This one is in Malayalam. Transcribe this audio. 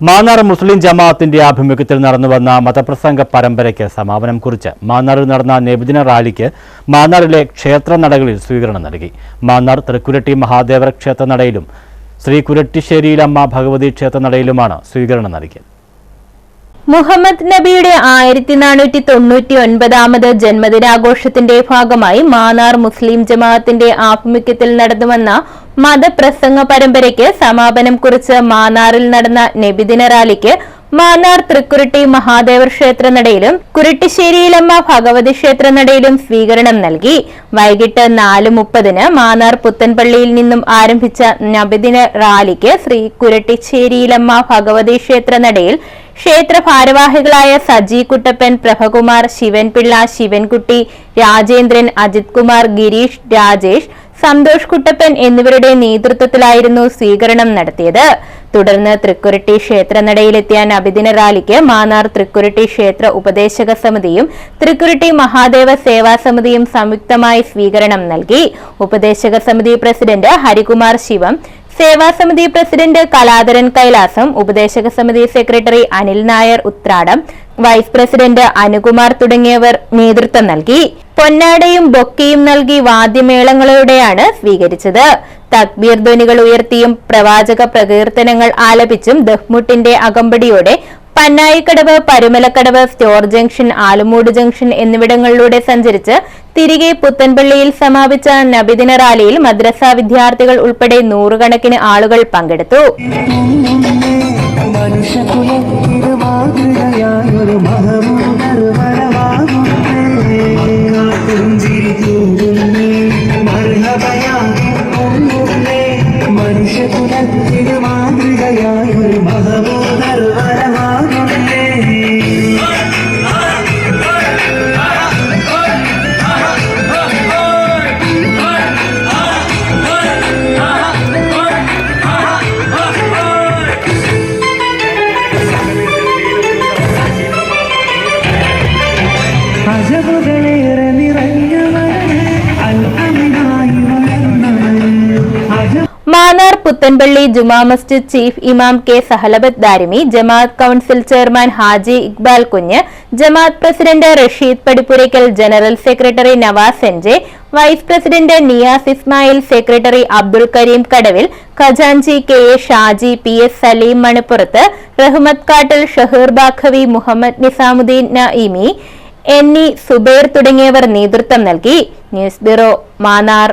മാന്നാർ മുസ്ലിം ജമാഅത്തിന്റെ ആഭിമുഖ്യത്തിൽ നടന്നുവന്ന മതപ്രസംഗ പരമ്പരയ്ക്ക് സമാപനം കുറിച്ച് മാന്നാറിൽ നടന്ന നബിദിന റാലിക്ക് മാന്നാറിലെ ക്ഷേത്ര നടകളിൽ സ്വീകരണം നൽകി. മാന്നാർ തൃക്കുരട്ടി മഹാദേവർ ക്ഷേത്ര നടയിലും ശ്രീ കുരട്ടിശ്ശേരിയിലമ്മ ഭഗവതി ക്ഷേത്ര നടയിലുമാണ് സ്വീകരണം നൽകിയത്. മുഹമ്മദ് നബിയുടെ ആയിരത്തി നാനൂറ്റി തൊണ്ണൂറ്റി ഒൻപതാമത് ജന്മദിനാഘോഷത്തിന്റെ ഭാഗമായി മാന്നാർ മുസ്ലിം ജമാഅത്തിന്റെ ആഭിമുഖ്യത്തിൽ നടന്നുവന്ന മതപ്രസംഗ പരമ്പരയ്ക്ക് സമാപനം കുറിച്ച് മാന്നാറിൽ നടന്ന നബിദിന റാലിക്ക് മാന്നാർ തൃക്കുരുട്ടി മഹാദേവർ ക്ഷേത്ര നടയിലും കുരുട്ടിശ്ശേരിയിലമ്മ ഭഗവതി ക്ഷേത്ര നടയിലും സ്വീകരണം നൽകി. വൈകിട്ട് നാല് മുപ്പതിന് മാന്നാർ പുത്തൻപള്ളിയിൽ നിന്നും ആരംഭിച്ച നബിദിന റാലിക്ക് ശ്രീ കുരട്ടിശ്ശേരിയിലമ്മ ഭഗവതി ക്ഷേത്ര നടയിൽ ക്ഷേത്ര ഭാരവാഹികളായ സജി കുട്ടപ്പൻ പ്രഭകുമാർ ശിവൻപിള്ള ശിവൻകുട്ടി രാജേന്ദ്രൻ അജിത് കുമാർ ഗിരീഷ് രാജേഷ് സന്തോഷ് കുട്ടപ്പൻ എന്നിവരുടെ നേതൃത്വത്തിലായിരുന്നു സ്വീകരണം നടത്തിയത്. തുടർന്ന് തൃക്കുരട്ടി ക്ഷേത്രനടയിലെത്തിയ നബിദിന റാലിക്ക് മാന്നാർ തൃക്കുരട്ടി ക്ഷേത്ര ഉപദേശക സമിതിയും തൃക്കുരട്ടി മഹാദേവ സേവാ സമിതിയും സംയുക്തമായി സ്വീകരണം നൽകി. ഉപദേശക സമിതി പ്രസിഡന്റ് ഹരികുമാർ ശിവം സേവാ സമിതി പ്രസിഡന്റ് കലാധരൻ കൈലാസം ഉപദേശക സമിതി secretary Anil Nair Uthradam vice president Anukumar തുടങ്ങിയവർ നേതൃത്വം നൽകി. പൊന്നാടയും ബൊക്കയും നൽകി വാദ്യമേളങ്ങളോടെയാണ് സ്വീകരിച്ചത്. തക്ബീർ ധ്വനികൾ ഉയർത്തിയും പ്രവാചക പ്രകീർത്തനങ്ങൾ ആലപിച്ചും ദഹ്മുട്ടിന്റെ അകമ്പടിയോടെ Pannayikkadavu Parumalakkadavu store junction Alummoodu junction എന്നിവിടങ്ങളിലൂടെ സഞ്ചരിച്ച് തിരികെ പുത്തൻപള്ളിയിൽ സമാപിച്ച നബിദിന റാലിയിൽ മദ്രസ വിദ്യാർത്ഥികൾ ഉൾപ്പെടെ നൂറുകണക്കിന് ആളുകൾ പങ്കെടുത്തു. മനുഷ്യകുലത്തിന് You. പുത്തൻപള്ളി ജുമാ മസ്ജിദ് ചീഫ് ഇമാം K Sahalabath Darimi Jamaat council chairman Haji Iqbal Kunju Jamaat president Rasheed Padippurakkal general secretary Navas NJ vice president Niyas Ismail secretary Abdul Kareem Kadavil ഖജാൻജി K A Shaji P S Saleem Manippurathu Rahmath Kattil Shaheer Baqavi Muhammad Nizamuddin Naimi N E Subair തുടങ്ങിയവർ നേതൃത്വം നൽകി. News bureau Mannar.